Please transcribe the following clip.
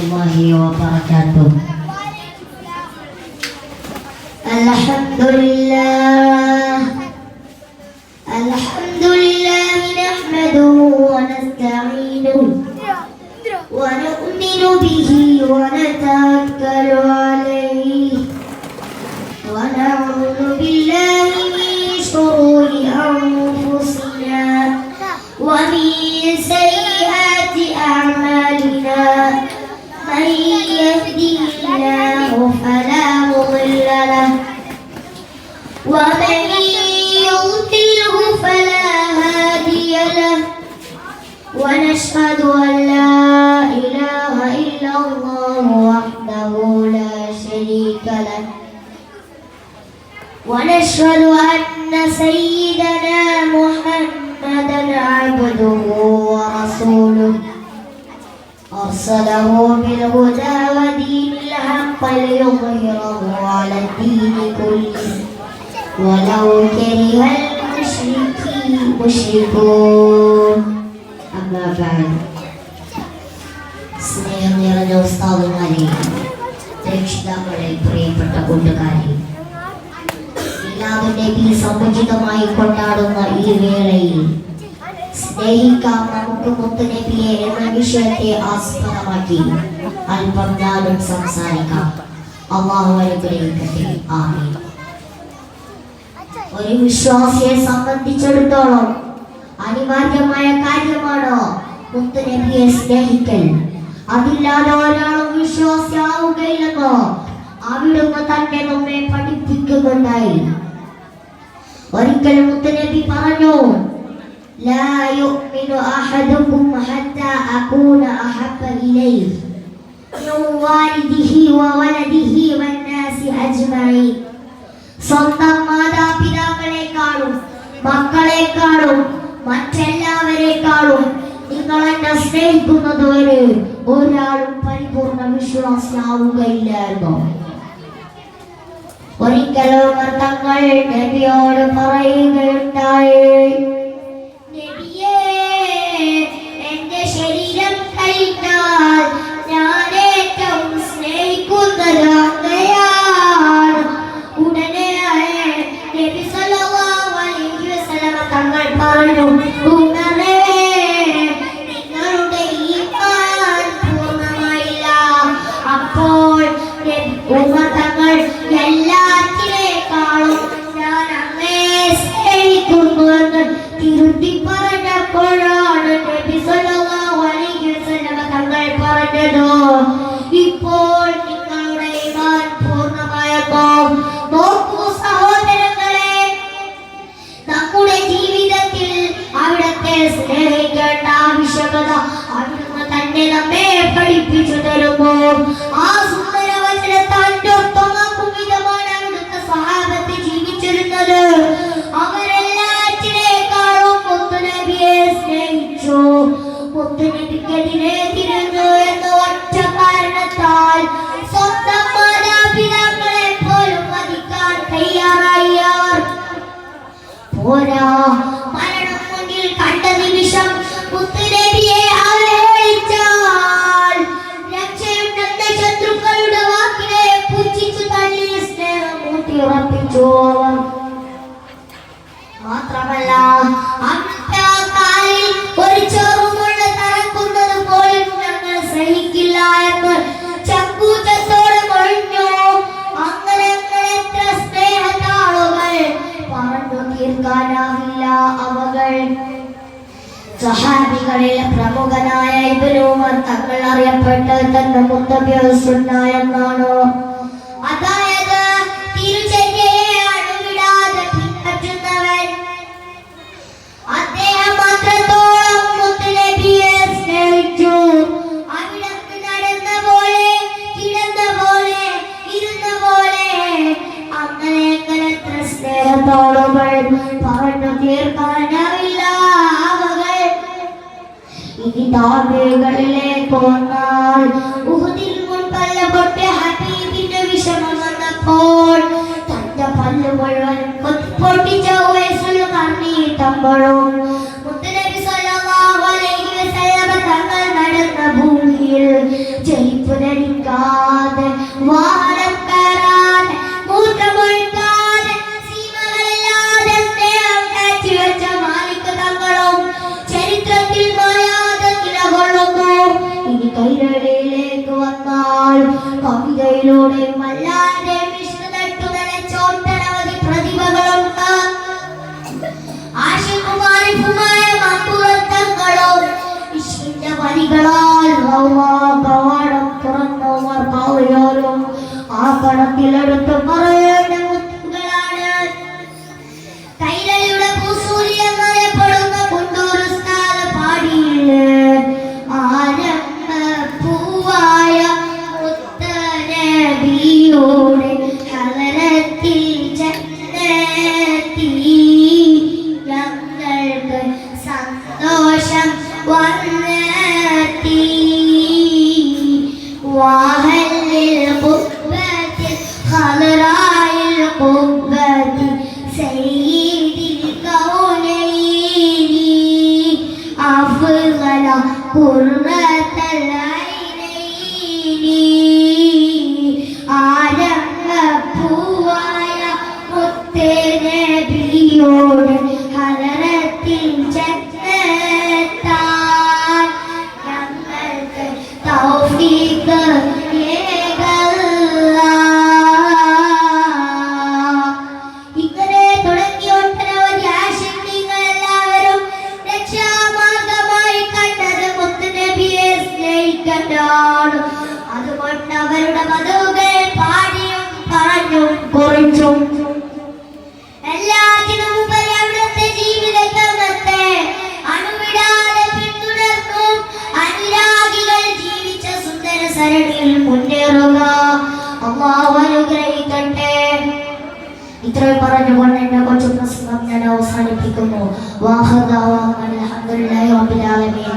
الله وبركاته. الحمد لله الحمد لله نحمده ونستعينه ونؤمن به ونتوكل عليه. ونشهد أن لا إله إلا الله وحده لا شريك له. ونشهد أن سيدنا محمدا عبده ورسوله. أرسله بالهدى ودين الحق ليظهره على الدين كله. ولو كره المشركين مشركون. അമ്മാവായ സ്നേഹം നിറഞ്ഞ ഉസ്താദുമാരെയും രക്ഷിതാക്കളെ പ്രിയപ്പെട്ട കൂട്ടുകാരെയും എല്ലാവരുടെയും ഈ സമുചിതമായി കൊണ്ടാടുന്ന ഈ വേളയിൽ സ്നേഹിക്കാം നമുക്ക് മുത്തുനബിയെ എന്ന വിഷയത്തെ ആസ്പദമാക്കി അല്പം ഞാനും സംസാരിക്കാം. അള്ളാഹു അനുഗ്രഹിക്കട്ടെ. ആമീൻ. ഒരു വിശ്വാസിയെ സംബന്ധിച്ചിടത്തോളം അനിവാര്യമായ കാര്യമാണോ മുത്തുനബിയെ സ്നേഹിക്കൽ അതില്ലാതെ ഒരാളും വിശ്വാസിയാവുകയില്ലെന്നോ അവിടുന്ന് തന്നെ നമ്മെ പഠിപ്പിക്കുന്നുണ്ടായി ഒരിക്കൽ മുത്തുനബി പറഞ്ഞു لا يؤمن أحدكم حتى أكون أحب إليه من والده وولده വിശ്വാസിയാവുകയില്ലായിരുന്നു ഒരിക്കലും തങ്ങൾ നബിയോട് പറയുകയുണ്ടായി. തിരിഞ്ഞു എന്ന ഒറ്റ കാരണത്താൽ സ്വന്തം മാതാപിതാക്കളെ പോലും മതിക്കാൻ തയ്യാറായി അവർ പോരാ മരണം മുന്നിൽ കണ്ട നിമിഷം സഹാബികളിൽ പ്രമുഖനായ ഇബ്നു ഉമർ തങ്ങൾ അറിയപ്പെട്ടത് തന്നെ മുത്തബ്യസുന്ന എന്നാണ് അതായത് തിരുചര്യയെ അണുവിടാതെ പിൻപറ്റുന്നവൻ. അദ്ദേഹം അത്രത്തോളം മുത്തുനബിയെ സ്നേഹിച്ചു. അവിടത്ത് നടന്ന പോലെ കിടന്ന പോലെ ഇരുന്ന പോലെ അങ്ങനെ എത്ര സ്നേഹത്തോടുകൾ പറഞ്ഞു തീർക്കാനാവില്ല ഇനി താപകളിലേക്ക് വന്നാൽ കൈരടയിലേക്ക് വന്നാൽ കവിതയിലൂടെ വല്ലാതെ വിഷ്ണുതട്ടുതലച്ചോട്ടനവധി പ്രതിഭകളുണ്ട്. ആശുകുമാരിപ്പുമായ മമ്പുറത്തങ്ങളും വിഷ്ണുവിന്റെ വരികളാൽ കവാടം തുറന്നു ആ കണക്കിലെടുത്ത് പറയൂ. അഫ്ളല ഖുർറത്തൽ ഐനൈനി ആരംഭപ്പൂവായ മുത്തേ നബിയോട് അനുഗ്രഹിക്കട്ടെ ഇത്രയും പറഞ്ഞുകൊണ്ട് എന്റെ കൊച്ചു പ്രസംഗം ഞാൻ അവസാനിപ്പിക്കുന്നു. വാഹദാവാൻ അലഹമുല്ലാഹി റബ്ബിൽ ആലമീൻ.